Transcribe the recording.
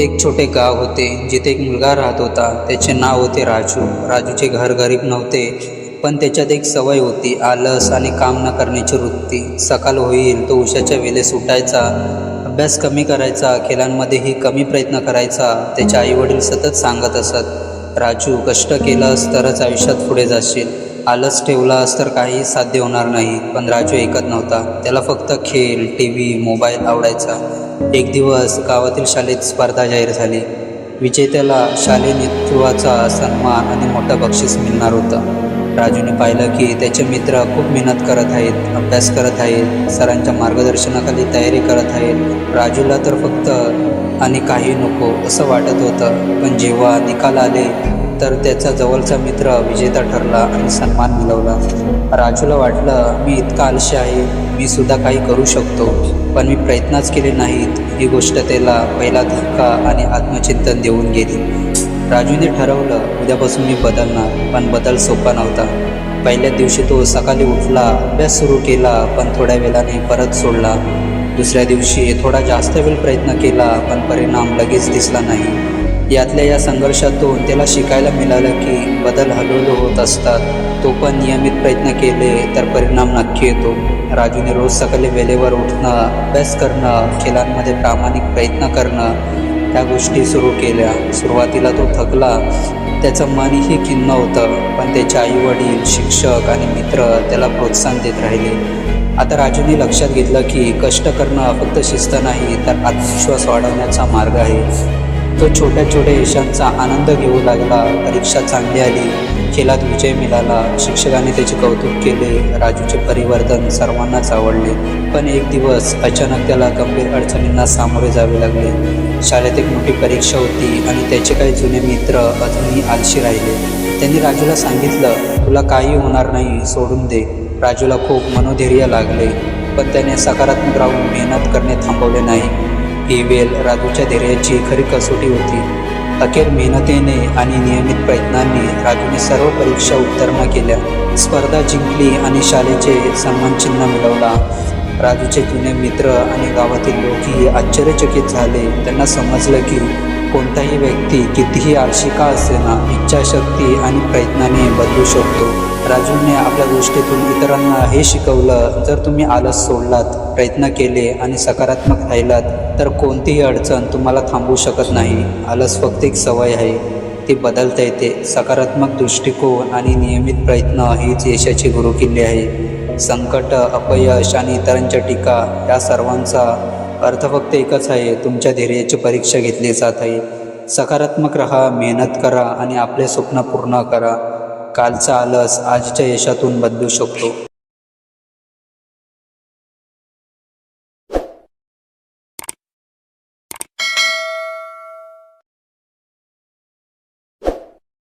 एक छोटे गाव होते जिथे एक मुलगा राहत होता. त्याचे नाव होते राजू. राजूचे घर गरीब नव्हते पण त्याच्यात एक सवय होती आलस आणि काम न करण्याची वृत्ती. सकाळ होईल तो उशाच्या वेळेस उठायचा अभ्यास कमी करायचा खेळांमध्येही कमी प्रयत्न करायचा त्याचे आईवडील सतत सांगत असत राजू कष्ट केलंस तरच आयुष्यात पुढे जाशील. आलस ठेवलास तर काही साध्य होणार नाही. पण राजू ऐकत नव्हता. त्याला फक्त खेळ टी व्ही मोबाईल आवडायचा. एक दिवस गावातील शाळेत स्पर्धा जाहीर झाली. विजेत्याला शालेय नेतृत्वाचा सन्मान आणि मोठं बक्षीस मिळणार होतं. राजूने पाहिलं की त्याचे मित्र खूप मेहनत करत आहेत अभ्यास करत आहेत सरांच्या मार्गदर्शनाखाली तयारी करत आहेत. राजूला तर फक्त आणि काही नको असं वाटत होतं. पण जेव्हा निकाल आले तर त्याचा जवळचा मित्र विजेता ठरला आणि सन्मान मिळवला. राजूला वाटलं मी इतका आलशी आहे मी सुद्धा काही करू शकतो पण मी प्रयत्नच केले नाहीत. ही गोष्ट त्याला पहिला धक्का आणि आत्मचिंतन देऊन गेली. राजूने ठरवलं उद्यापासून मी बदलणार पण बदल सोपा नव्हता. पहिल्या दिवशी तो सकाळी उठला अभ्यास सुरू केला पण थोड्या वेळाने परत सोडला. दुसऱ्या दिवशी थोडा जास्त वेळ प्रयत्न केला पण परिणाम लगेच दिसला नाही. यातल्या या संघर्षातून त्याला शिकायला मिळालं की बदल हळूहळू होत असतात. तो पण नियमित प्रयत्न केले तर परिणाम नक्की येतो. राजूने रोज सकाळी वेळेवर उठणं अभ्यास करणं खेळांमध्ये प्रामाणिक प्रयत्न करणं ह्या गोष्टी सुरू केल्या. सुरुवातीला तो थकला. त्याचं मनही खिन्न होतं पण त्याचे आईवडील शिक्षक आणि मित्र त्याला प्रोत्साहन देत राहिले. आता राजूने लक्षात घेतलं की कष्ट करणं फक्त शिस्त नाही तर आत्मविश्वास वाढवण्याचा मार्ग आहे. तो छोट्या छोट्या यशांचा आनंद घेऊ लागला. परीक्षा चांगली आली. खेळात विजय मिळाला. शिक्षकाने त्याचे कौतुक केले. राजूचे परिवर्तन सर्वांनाच आवडले. पण एक दिवस अचानक त्याला गंभीर अडचणींना सामोरे जावे लागले. शाळेत एक मोठी परीक्षा होती आणि त्याचे काही जुने मित्र अजूनही आलशी राहिले. त्यांनी राजूला सांगितलं तुला काही होणार नाही सोडून दे. राजूला खूप मनोधैर्य लागले. पण त्याने सकारात्मक राहून मेहनत करणे थांबवले नाही. ही वेल राजूच्या धैर्याची खरी कसोटी होती. अखेर मेहनतीने आणि नियमित प्रयत्नांनी राजूने सर्व परीक्षा उत्तीर्ण केल्या. स्पर्धा जिंकली आणि शाळेचे सन्मानचिन्ह मिळवला. राजूचे जुने मित्र आणि गावातील लोकही आश्चर्यचकित झाले. त्यांना समजलं की कोणताही व्यक्ती कितीही आळशी का असेना इच्छाशक्ती आणि प्रयत्नाने बदलू शकतो. राजूने आपल्या गोष्टीतून इतरांना हे शिकवलं जर तुम्ही आलस सोडलात प्रयत्न केले आणि सकारात्मक राहिलात तर कोणतीही अडचण तुम्हाला थांबवू शकत नाही. आलस फक्त एक सवय आहे. ती बदलता येते. सकारात्मक दृष्टिकोन आणि नियमित प्रयत्न हीच यशाची गुरुकिल्ली आहे. संकट अपयश आणि इतरांच्या टीका या सर्वांचा अर्थ फक्त एकच आहे. तुमच्या धैर्याची परीक्षा घेतली जात आहे. सकारात्मक रहा मेहनत करा आणि आपले स्वप्न पूर्ण करा. कालचा आलस आजच्या यशातून बदलू शकतो.